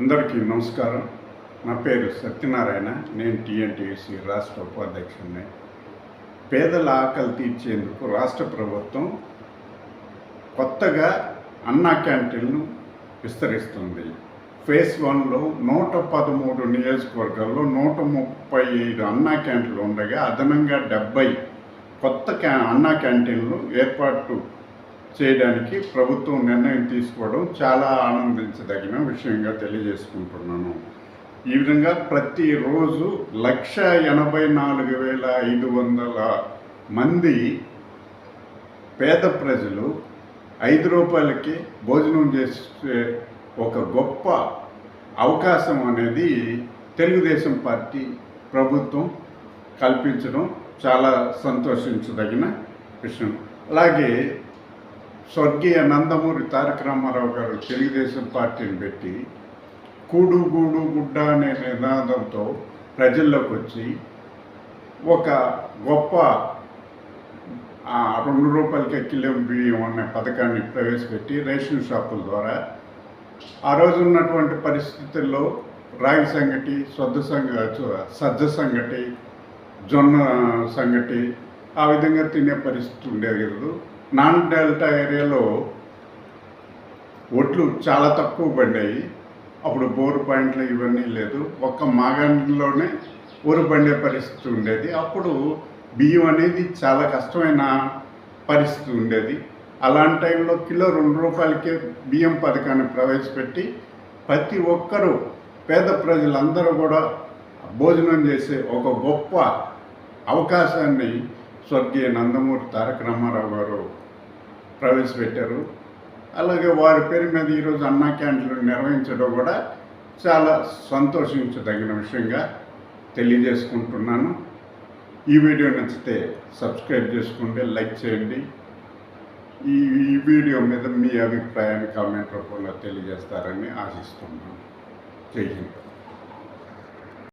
అందరికీ నమస్కారం. నా పేరు సత్యనారాయణ. నేను టీఎన్టీసీ రాష్ట్ర ఉపాధ్యక్షుడిని. పేదల ఆకలి తీర్చేందుకు రాష్ట్ర ప్రభుత్వం కొత్తగా అన్నా క్యాంటీన్ను విస్తరిస్తుంది. ఫేజ్ వన్లో నూట పదమూడు నియోజకవర్గాల్లో నూట ముప్పై ఐదు అన్నా క్యాంటీన్లు ఉండగా అదనంగా డెబ్బై కొత్త క్యా అన్నా క్యాంటీన్లు ఏర్పాటు చేయడానికి ప్రభుత్వం నిర్ణయం తీసుకోవడం చాలా ఆనందించదగిన విషయంగా తెలియజేసుకుంటున్నాను. ఈ విధంగా ప్రతిరోజు లక్ష ఎనభై నాలుగు వేల ఐదు వందల మంది పేద ప్రజలు ఐదు రూపాయలకి భోజనం చేసే ఒక గొప్ప అవకాశం అనేది తెలుగుదేశం పార్టీ ప్రభుత్వం కల్పించడం చాలా సంతోషించదగిన విషయం. అలాగే స్వర్గీయ నందమూరి తారక రామారావు గారు తెలుగుదేశం పార్టీని పెట్టి కూడు గూడు గుడ్డ అనే నినాదంతో ప్రజల్లోకి వచ్చి ఒక గొప్ప రెండు రూపాయలకి కిలో బియ్యం అనే పథకాన్ని ప్రవేశపెట్టి రేషన్ షాపుల ద్వారా ఆ రోజు ఉన్నటువంటి పరిస్థితుల్లో రాగి సంగటి సొద్ద సంగ సజ్జ సంగటి జొన్న సంగటి ఆ విధంగా తినే పరిస్థితి ఉండేది కదా. నాన్ డెల్టా ఏరియాలో ఒడ్లు చాలా తక్కువ పడ్డాయి అప్పుడు బోరు పాయింట్లు ఇవన్నీ లేదు. ఒక్క మాగాండ్లోనే ఊరు పండే పరిస్థితి ఉండేది. అప్పుడు బియ్యం అనేది చాలా కష్టమైన పరిస్థితి ఉండేది. అలాంటి టైంలో కిలో రెండు రూపాయలకే బియ్యం పథకాన్ని ప్రవేశపెట్టి ప్రతి ఒక్కరూ పేద ప్రజలందరూ కూడా భోజనం చేసే ఒక గొప్ప అవకాశాన్ని స్వర్గీయ నందమూరి తారక రామారావు గారు ప్రవేశపెట్టారు. అలాగే వారి పేరు మీద ఈరోజు అన్నా క్యాంటీన్లు నిర్వహించడం కూడా చాలా సంతోషించదగిన విషయంగా తెలియజేసుకుంటున్నాను. ఈ వీడియో నచ్చితే సబ్స్క్రైబ్ చేసుకోండి లైక్ చేయండి. ఈ ఈ వీడియో మీద మీ అభిప్రాయాన్ని కామెంట్ రూపంలో తెలియజేస్తారని ఆశిస్తున్నాను. జై హింద్.